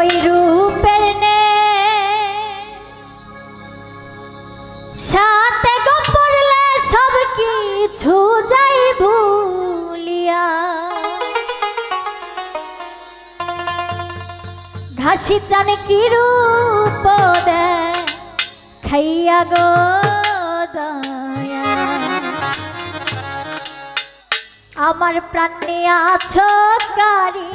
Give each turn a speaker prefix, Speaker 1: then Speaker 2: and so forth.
Speaker 1: ওই রূপের নে। সাথে গো পড়লে সব কিছু যাই ভুলিয়া। ঘাসি জানে কি রূপ দেয় খাইয়া গো আমার প্রাণে আছো কারি।